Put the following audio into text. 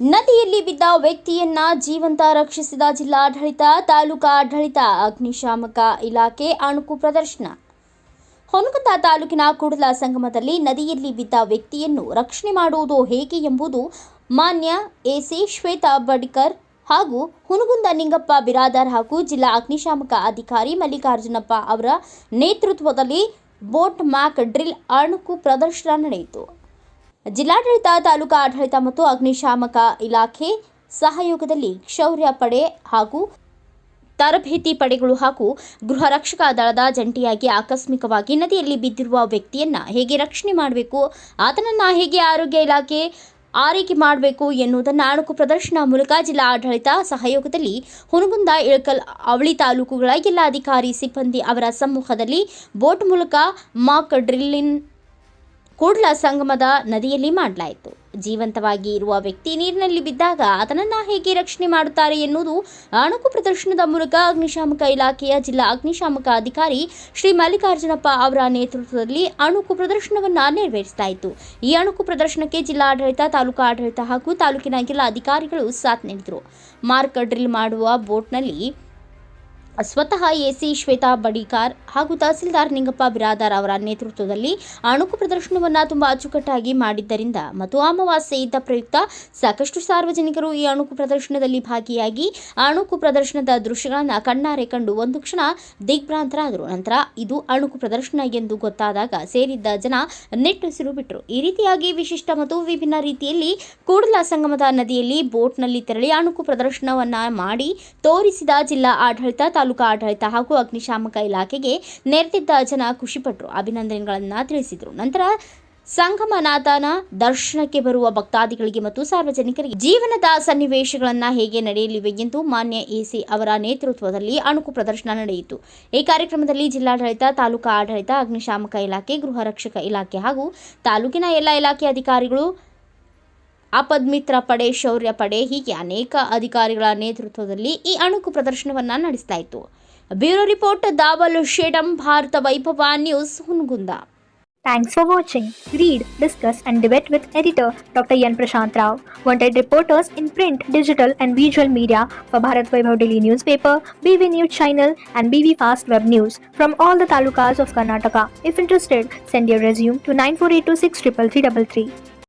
ನದಿಯಲ್ಲಿ ಬಿದ್ದ ವ್ಯಕ್ತಿಯನ್ನ ಜೀವಂತ ರಕ್ಷಿಸಿದ ಜಿಲ್ಲಾಡಳಿತ, ತಾಲೂಕಾ ಆಡಳಿತ, ಅಗ್ನಿಶಾಮಕ ಇಲಾಖೆ ಅಣುಕು ಪ್ರದರ್ಶನ. ಹೊನಕುಂದ ತಾಲೂಕಿನ ಕೂಡಲ ಸಂಗಮದಲ್ಲಿ ನದಿಯಲ್ಲಿ ಬಿದ್ದ ವ್ಯಕ್ತಿಯನ್ನು ರಕ್ಷಣೆ ಮಾಡುವುದು ಹೇಗೆ ಎಂಬುದು ಮಾನ್ಯ ಎಸಿ ಶ್ವೇತಾ ಬಡ್ಕರ್ ಹಾಗೂ ಹುನಗುಂದ ನಿಂಗಪ್ಪ ಬಿರಾದಾರ್ ಹಾಗೂ ಜಿಲ್ಲಾ ಅಗ್ನಿಶಾಮಕ ಅಧಿಕಾರಿ ಮಲ್ಲಿಕಾರ್ಜುನಪ್ಪ ಅವರ ನೇತೃತ್ವದಲ್ಲಿ ಬೋಟ್ ಮ್ಯಾಕ್ ಡ್ರಿಲ್ ಅಣುಕು ಪ್ರದರ್ಶನ ನಡೆಯಿತು. ಜಿಲ್ಲಾಡಳಿತ, ತಾಲೂಕಾ ಆಡಳಿತ ಮತ್ತು ಅಗ್ನಿಶಾಮಕ ಇಲಾಖೆ ಸಹಯೋಗದಲ್ಲಿ ಶೌರ್ಯ ಪಡೆ ಹಾಗೂ ತರಬೇತಿ ಪಡೆಗಳು ಹಾಗೂ ಗೃಹ ರಕ್ಷಕ ದಳದ ಜಂಟಿಯಾಗಿ ಆಕಸ್ಮಿಕವಾಗಿ ನದಿಯಲ್ಲಿ ಬಿದ್ದಿರುವ ವ್ಯಕ್ತಿಯನ್ನ ಹೇಗೆ ರಕ್ಷಣೆ ಮಾಡಬೇಕು, ಆತನನ್ನ ಹೇಗೆ ಆರೋಗ್ಯ ಇಲಾಖೆ ಆರೈಕೆ ಮಾಡಬೇಕು ಎನ್ನುವುದನ್ನು ಅಣುಕು ಪ್ರದರ್ಶನ ಮೂಲಕ ಜಿಲ್ಲಾ ಆಡಳಿತ ಸಹಯೋಗದಲ್ಲಿ ಹುನಗುಂದ ಇಳಕಲ್, ಅವಳಿ ತಾಲೂಕುಗಳ ಜಿಲ್ಲಾಧಿಕಾರಿ ಸಿಬ್ಬಂದಿ ಅವರ ಸಮ್ಮುಖದಲ್ಲಿ ಬೋಟ್ ಮೂಲಕ ಮಾಕ್ ಡ್ರಿಲ್ಲಿನ್ ಕೂಡ್ಲ ಸಂಗಮದ ನದಿಯಲ್ಲಿ ಮಾಡಲಾಯಿತು. ಜೀವಂತವಾಗಿ ಇರುವ ವ್ಯಕ್ತಿ ನೀರಿನಲ್ಲಿ ಬಿದ್ದಾಗ ಅದನ್ನು ಹೇಗೆ ರಕ್ಷಣೆ ಮಾಡುತ್ತಾರೆ ಎನ್ನುವುದು ಅಣುಕು ಪ್ರದರ್ಶನದ ಮೂಲಕ ಅಗ್ನಿಶಾಮಕ ಇಲಾಖೆಯ ಜಿಲ್ಲಾ ಅಗ್ನಿಶಾಮಕ ಅಧಿಕಾರಿ ಶ್ರೀ ಮಲ್ಲಿಕಾರ್ಜುನಪ್ಪ ಅವರ ನೇತೃತ್ವದಲ್ಲಿ ಅಣುಕು ಪ್ರದರ್ಶನವನ್ನು ನೆರವೇರಿಸಲಾಯಿತು ಈ ಅಣುಕು ಪ್ರದರ್ಶನಕ್ಕೆ ಜಿಲ್ಲಾಡಳಿತ, ತಾಲೂಕು ಆಡಳಿತ ಹಾಗೂ ತಾಲೂಕಿನ ಎಲ್ಲ ಅಧಿಕಾರಿಗಳು ಸಾಥ್ ನೀಡಿದರು. ಮಾರ್ಕ್ ಡ್ರಿಲ್ ಮಾಡುವ ಬೋಟ್ನಲ್ಲಿ ಸ್ವತಃ ಎಸಿ ಶ್ವೇತಾ ಬಡಿಕಾರ್ ಹಾಗೂ ತಹಸೀಲ್ದಾರ್ ನಿಂಗಪ್ಪ ಬಿರಾದಾರ್ ಅವರ ನೇತೃತ್ವದಲ್ಲಿ ಅಣುಕು ಪ್ರದರ್ಶನವನ್ನು ತುಂಬಾ ಅಚ್ಚುಕಟ್ಟಾಗಿ ಮಾಡಿದ್ದರಿಂದ ಮತ್ತು ಅಮಾವಾಸ್ಯೆ ಇದ್ದ ಪ್ರಯುಕ್ತ ಸಾಕಷ್ಟು ಸಾರ್ವಜನಿಕರು ಈ ಅಣುಕು ಪ್ರದರ್ಶನದಲ್ಲಿ ಭಾಗಿಯಾಗಿ ಅಣುಕು ಪ್ರದರ್ಶನದ ದೃಶ್ಯಗಳನ್ನು ಕಣ್ಣಾರೆ ಕಂಡು ಒಂದು ಕ್ಷಣ ದಿಗ್ಭ್ರಾಂತರಾದರು. ನಂತರ ಇದು ಅಣುಕು ಪ್ರದರ್ಶನ ಎಂದು ಗೊತ್ತಾದಾಗ ಸೇರಿದ್ದ ಜನ ನೆಟ್ಟುಸಿರು ಬಿಟ್ಟರು ಈ ರೀತಿಯಾಗಿ ವಿಶಿಷ್ಟ ಮತ್ತು ವಿಭಿನ್ನ ರೀತಿಯಲ್ಲಿ ಕೂಡಲ ಸಂಗಮದ ನದಿಯಲ್ಲಿ ಬೋಟ್ನಲ್ಲಿ ತೆರಳಿ ಅಣುಕು ಪ್ರದರ್ಶನವನ್ನ ಮಾಡಿ ತೋರಿಸಿದ ಜಿಲ್ಲಾ ಆಡಳಿತ ತಾಲೂಕು ಆಡಳಿತ ಹಾಗೂ ಅಗ್ನಿಶಾಮಕ ಇಲಾಖೆಗೆ ನೆರೆದಿದ್ದ ಜನ ಖುಷಿಪಟ್ಟರು. ಅಭಿನಂದನೆಗಳನ್ನು ತಿಳಿಸಿದರು. ನಂತರ ಸಂಗಮನಾಥನ ದರ್ಶನಕ್ಕೆ ಬರುವ ಭಕ್ತಾದಿಗಳಿಗೆ ಮತ್ತು ಸಾರ್ವಜನಿಕರಿಗೆ ಜೀವನದ ಸನ್ನಿವೇಶಗಳನ್ನು ಹೇಗೆ ನಡೆಯಲಿವೆ ಎಂದು ಮಾನ್ಯ ಎಸಿ ಅವರ ನೇತೃತ್ವದಲ್ಲಿ ಅಣುಕು ಪ್ರದರ್ಶನ ನಡೆಯಿತು. ಈ ಕಾರ್ಯಕ್ರಮದಲ್ಲಿ ಜಿಲ್ಲಾಡಳಿತ, ತಾಲೂಕಾ ಆಡಳಿತ, ಅಗ್ನಿಶಾಮಕ ಇಲಾಖೆ, ಗೃಹ ರಕ್ಷಕ ಇಲಾಖೆ ಹಾಗೂ ತಾಲೂಕಿನ ಎಲ್ಲ ಇಲಾಖೆ ಅಧಿಕಾರಿಗಳು ಆಪದ್ಮಿತ್ರ ಪಡೆ ಶೌರ್ಯ ಪಡೆ ಹೀಗೆ ಅನೇಕ ಅಧಿಕಾರಿಗಳ ನೇತೃತ್ವದಲ್ಲಿ ಈ ಅಣುಕು ಪ್ರದರ್ಶನವನ್ನು ನಡೆಸಲಾಯಿತು bureau report Dawal Shedam Bharat Vaibhav news Hungund Thanks for watching. Read, discuss, and debate with editor Dr. Yan Prashant Rao. Wanted reporters in print, digital, and visual media for Bharat Vaibhav Daily Newspaper, BV News Channel, and BV Fast Web News from all the talukas of Karnataka. If interested, send your resume to 9482633333.